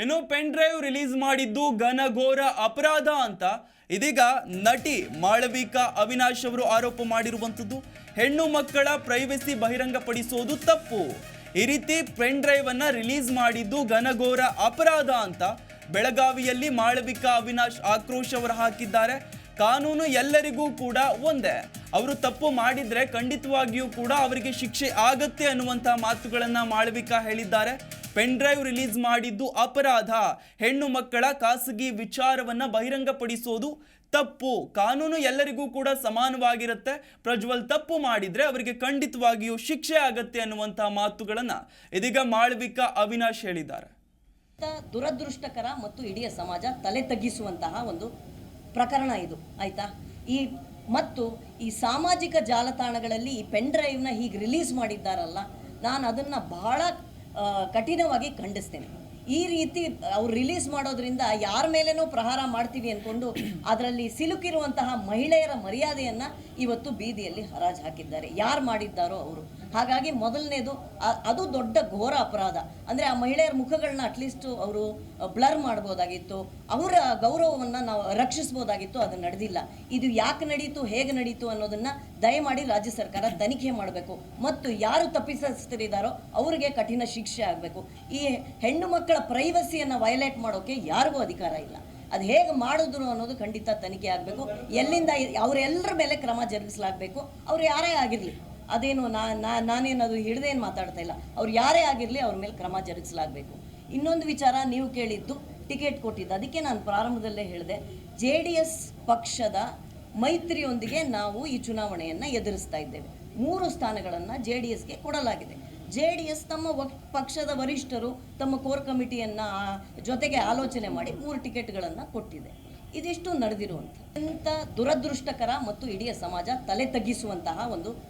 ಇನ್ನು pen drive release ಮಾಡಿದ್ದು ಘನಘೋರ ಅಪರಾಧ ಅಂತ ಇದೀಗ ನಟಿ ಮಾಳವಿಕಾ ಅವಿನಾಶ್ ಅವರು ಆರೋಪ ಮಾಡಿರುವಂಥದ್ದು. ಹೆಣ್ಣು ಮಕ್ಕಳ ಪ್ರೈವಸಿ ಬಹಿರಂಗಪಡಿಸೋದು ತಪ್ಪು. ಈ ರೀತಿ ಪೆನ್ ಡ್ರೈವ್ ಅನ್ನ ರಿಲೀಸ್ ಮಾಡಿದ್ದು ಘನಘೋರ ಅಪರಾಧ ಅಂತ ಬೆಳಗಾವಿಯಲ್ಲಿ ಮಾಳವಿಕಾ ಅವಿನಾಶ್ ಆಕ್ರೋಶ ಅವರು ಹಾಕಿದ್ದಾರೆ. ಕಾನೂನು ಎಲ್ಲರಿಗೂ ಕೂಡ ಒಂದೇ. ಅವರು ತಪ್ಪು ಮಾಡಿದ್ರೆ ಖಂಡಿತವಾಗಿಯೂ ಕೂಡ ಅವರಿಗೆ ಶಿಕ್ಷೆ ಆಗತ್ತೆ ಅನ್ನುವಂಥ ಮಾತುಗಳನ್ನ ಮಾಳವಿಕಾ ಹೇಳಿದ್ದಾರೆ. ಪೆನ್ ಡ್ರೈವ್ ರಿಲೀಸ್ ಮಾಡಿದ್ದು ಅಪರಾಧ. ಹೆಣ್ಣು ಮಕ್ಕಳ ಖಾಸಗಿ ವಿಚಾರವನ್ನು ಬಹಿರಂಗಪಡಿಸೋದು ತಪ್ಪು. ಕಾನೂನು ಎಲ್ಲರಿಗೂ ಕೂಡ ಸಮಾನವಾಗಿರುತ್ತೆ. ಪ್ರಜ್ವಲ್ ತಪ್ಪು ಮಾಡಿದರೆ ಅವರಿಗೆ ಖಂಡಿತವಾಗಿಯೂ ಶಿಕ್ಷೆ ಆಗತ್ತೆ ಅನ್ನುವಂತಹ ಮಾತುಗಳನ್ನು ಇದೀಗ ಮಾಳ್ವಿಕಾ ಅವಿನಾಶ್ ಹೇಳಿದ್ದಾರೆ. ದುರದೃಷ್ಟಕರ ಮತ್ತು ಇಡೀ ಸಮಾಜ ತಲೆ ತಗ್ಗಿಸುವಂತಹ ಒಂದು ಪ್ರಕರಣ ಇದು. ಆಯ್ತಾ? ಈ ಮತ್ತು ಈ ಸಾಮಾಜಿಕ ಜಾಲತಾಣಗಳಲ್ಲಿ ಈ ಪೆನ್ ಡ್ರೈವ್ನ ಹೀಗೆ ರಿಲೀಸ್ ಮಾಡಿದ್ದಾರಲ್ಲ, ನಾನು ಅದನ್ನು ಬಹಳ ಕಠಿಣವಾಗಿ ಖಂಡಿಸ್ತೇನೆ. ಈ ರೀತಿ ಅವ್ರು ರಿಲೀಸ್ ಮಾಡೋದ್ರಿಂದ ಯಾರ ಮೇಲೇನೋ ಪ್ರಹಾರ ಮಾಡ್ತೀವಿ ಅಂದ್ಕೊಂಡು ಅದರಲ್ಲಿ ಸಿಲುಕಿರುವಂತಹ ಮಹಿಳೆಯರ ಮರ್ಯಾದೆಯನ್ನು ಇವತ್ತು ಬೀದಿಯಲ್ಲಿ ಹರಾಜು ಹಾಕಿದ್ದಾರೆ. ಯಾರು ಮಾಡಿದ್ದಾರೋ ಅವರು. ಹಾಗಾಗಿ ಮೊದಲನೇದು ಅದು ದೊಡ್ಡ ಘೋರ ಅಪರಾಧ. ಅಂದರೆ ಆ ಮಹಿಳೆಯರ ಮುಖಗಳನ್ನ ಅಟ್ಲೀಸ್ಟ್ ಅವರು ಬ್ಲರ್ ಮಾಡ್ಬೋದಾಗಿತ್ತು. ಅವರ ಗೌರವವನ್ನು ನಾವು ರಕ್ಷಿಸ್ಬೋದಾಗಿತ್ತು, ಅದು ನಡೆದಿಲ್ಲ. ಇದು ಯಾಕೆ ನಡೀತು, ಹೇಗೆ ನಡೀತು ಅನ್ನೋದನ್ನು ದಯಮಾಡಿ ರಾಜ್ಯ ಸರ್ಕಾರ ತನಿಖೆ ಮಾಡಬೇಕು. ಮತ್ತು ಯಾರು ತಪ್ಪಿಸಿದಾರೋ ಅವರಿಗೆ ಕಠಿಣ ಶಿಕ್ಷೆ ಆಗಬೇಕು. ಈ ಹೆಣ್ಣು ಮಕ್ಕಳ ಪ್ರೈವಸಿಯನ್ನು ವಯಲೇಟ್ ಮಾಡೋಕೆ ಯಾರಿಗೂ ಅಧಿಕಾರ ಇಲ್ಲ. ಅದು ಹೇಗೆ ಮಾಡಿದ್ರು ಅನ್ನೋದು ಖಂಡಿತ ತನಿಖೆ ಆಗಬೇಕು. ಎಲ್ಲಿಂದ, ಅವರೆಲ್ಲರ ಮೇಲೆ ಕ್ರಮ ಜರುಗಿಸಲಾಗಬೇಕು. ಅವ್ರು ಯಾರೇ ಆಗಿರಲಿ. ಅದೇನು ನಾ ನಾ- ಏನು ಮಾತಾಡ್ತಾ ಇಲ್ಲ. ಅವ್ರು ಯಾರೇ ಆಗಿರಲಿ ಅವ್ರ ಮೇಲೆ ಕ್ರಮ ಜರುಗಿಸಲಾಗಬೇಕು. ಇನ್ನೊಂದು ವಿಚಾರ ನೀವು ಕೇಳಿದ್ದು, ಟಿಕೆಟ್ ಕೊಟ್ಟಿದ್ದು. ಅದಕ್ಕೆ ನಾನು ಪ್ರಾರಂಭದಲ್ಲೇ ಹೇಳಿದೆ, ಜೆ ಪಕ್ಷದ ಮೈತ್ರಿಯೊಂದಿಗೆ ನಾವು ಈ ಚುನಾವಣೆಯನ್ನು ಎದುರಿಸ್ತಾ ಇದ್ದೇವೆ. ಮೂರು ಸ್ಥಾನಗಳನ್ನು ಜೆ ಡಿ ಎಸ್ಗೆ ಕೊಡಲಾಗಿದೆ. ಜೆ ಡಿ ಎಸ್ ತಮ್ಮ ಪಕ್ಷದ ವರಿಷ್ಠರು ತಮ್ಮ ಕೋರ್ ಕಮಿಟಿಯನ್ನು ಜೊತೆಗೆ ಆಲೋಚನೆ ಮಾಡಿ ಮೂರು ಟಿಕೆಟ್ಗಳನ್ನು ಕೊಟ್ಟಿದೆ. ಇದಿಷ್ಟು ನಡೆದಿರುವಂಥ ಅತ್ಯಂತ ದುರದೃಷ್ಟಕರ ಮತ್ತು ಇಡೀ ಸಮಾಜ ತಲೆ ತಗ್ಗಿಸುವಂತಹ ಒಂದು